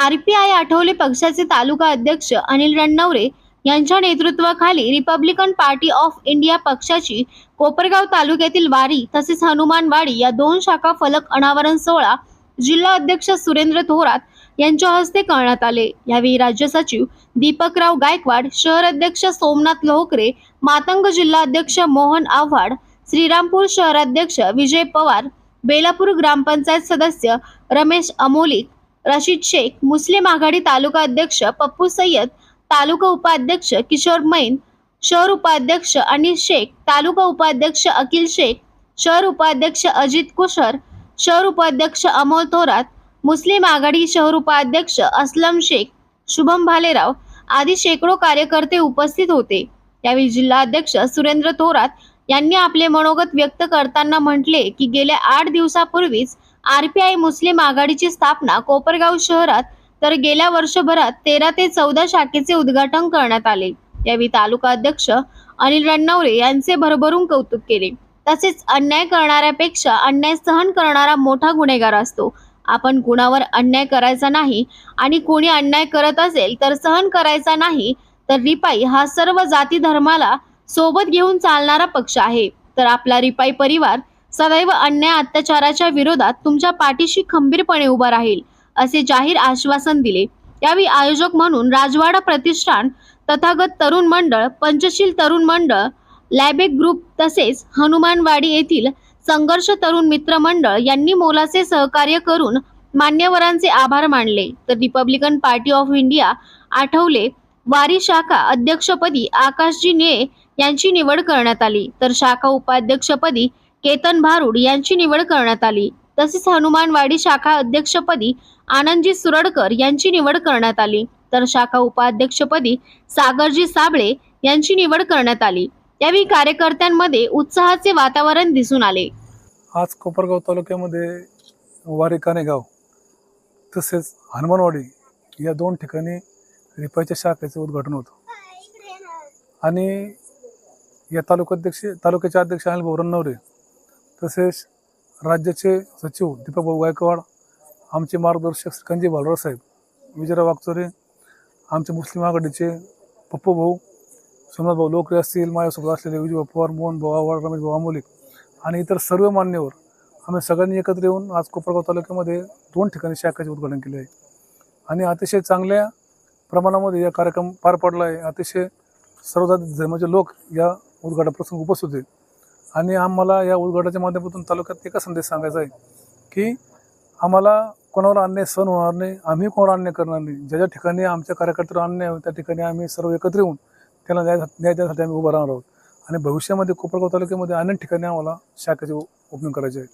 R P I Athawale पक्षाचे तालुका अध्यक्ष अनिल रणनवरे यांच्या नेतृत्वाखाली रिपब्लिकन पार्टी ऑफ इंडिया पक्षाची कोपरगाव तालुक्यातील वारी तसेच हनुमानवाडी या दोन शाखा फलक अनावरण सोहळा जिल्हा अध्यक्ष सुरेंद्र थोरात यांच्या हस्ते करण्यात आले. यावेळी राज्य सचिव दीपकराव गायकवाड शहर अध्यक्ष सोमनाथ लोहकरे मातंग जिल्हा अध्यक्ष मोहन आव्हाड श्रीरामपूर शहराध्यक्ष विजय पवार बेलापूर ग्रामपंचायत सदस्य रमेश अमोलिक रशीद शेख मुस्लिम आघाडी तालुका अध्यक्ष पप्पू सय्यद तालुका उपाध्यक्ष किशोर मैन शहर उपाध्यक्ष अनिल शेख तालुका उपाध्यक्ष अखिल शेख शहर उपाध्यक्ष अजित कुशर शहर उपाध्यक्ष अमोल थोरात मुस्लिम आघाडी शहर उपाध्यक्ष असलम शेख शुभम भालेराव आदी शेकडो कार्यकर्ते उपस्थित होते. यावेळी जिल्हा अध्यक्ष सुरेंद्र थोरात यांनी आपले मनोगत व्यक्त करताना म्हटले की गेल्या आठ दिवसापूर्वीच आरपीआय मुस्लिम आघाडीची स्थापना कोपरगाव शहरात तर गेल्या वर्षभरात तेरा ते चौदा शाखेचे उद्घाटन करण्यात आले. यावेळी तालुका अध्यक्ष अनिल रणनवरे यांचे भरभरून कौतुक केले. तसेच अन्याय करणाऱ्यापेक्षा अन्याय सहन करणारा मोठा गुन्हेगार असतो. आपण कुणावर अन्याय करायचा नाही आणि कोणी अन्याय करत असेल तर सहन करायचा नाही तर रिपाई हा सर्व जाती धर्माला सोबत घेऊन चालणारा पक्ष आहे. तर आपला रिपाई परिवार सदैव अन्याय अत्याचाराच्या विरोधात तुमच्या पाठीशी खंबीरपणे उभा राहील असे जाहीर आश्वासन दिले. यावेळी आयोजक म्हणून राजवाडा प्रतिष्ठान तथागत तरुण मंडळ पंचशील तरुण मंडळ लॅबेक ग्रुप तसेच हनुमानवाडी येथील संघर्ष तरुण मित्र मंडळ यांनी मोलाचे सहकार्य करून मान्यवरांचे आभार मानले. तर Republican Party of India Athawale वारी शाखा अध्यक्षपदी आकाशजी ने यांची निवड करण्यात आली. तर शाखा उपाध्यक्षपदी केतन भारुड यांची निवड करण्यात आली. तसेच हनुमानवाडी शाखा अध्यक्षपदी आनंदजी सुरडकर यांची निवड करण्यात आली. तर शाखा उपाध्यक्षपदी सागरजी साबळे यांची निवड करण्यात आली. यावेळी कार्यकर्त्यांमध्ये उत्साहाचे वातावरण दिसून आले. आज कोपरगाव तालुक्यामध्ये वारी कानेगाव तसेच हनुमानवाडी या दोन ठिकाणी रिपाईच्या शाखेचं उद्घाटन होतं. आणि या तालुकाध्यक्ष तालुक्याचे अध्यक्ष अनिल भाऊ रन्नवरे तसेच राज्याचे सचिव दीपक भाऊ गायकवाड आमचे मार्गदर्शक श्रीकांतजी भालराव साहेब विजयराव वागचोरे आमचे मुस्लिम आघाडीचे पप्पू भाऊ सोमनाथ भाऊ लोकरे असतील माझ्यासोबत असलेले विजय पवार मोहन भाऊ आव्हाड रमेश भाऊ आमोलिक आणि इतर सर्व मान्यवर आम्ही सगळ्यांनी एकत्र येऊन आज कोपरगाव तालुक्यामध्ये दोन ठिकाणी शाखेचे उद्घाटन केले आहे. आणि अतिशय चांगल्या प्रमाणामध्ये या कार्यक्रम पार पडला आहे. अतिशय सर्वजाती धर्माचे लोक या उद्घाटनप्रसंग उपस्थित होते आणि आम्हाला या उद्घाटनाच्या माध्यमातून तालुक्यात एका संदेश सांगायचा आहे की आम्हाला कोणावर अन्याय सहन होणार नाही आम्ही कोणावर अन्याय करणार नाही. ज्या ज्या ठिकाणी आमच्या कार्यकर्त्यावर अन्याय त्या ठिकाणी आम्ही सर्व एकत्र येऊन त्याला न्याय न्याय देण्यासाठी आम्ही उभं राहणार आहोत. आणि भविष्यामध्ये कोपरगाव तालुक्यामध्ये अनेक ठिकाणी आम्हाला शाखेचे ओपनिंग करायचे आहे.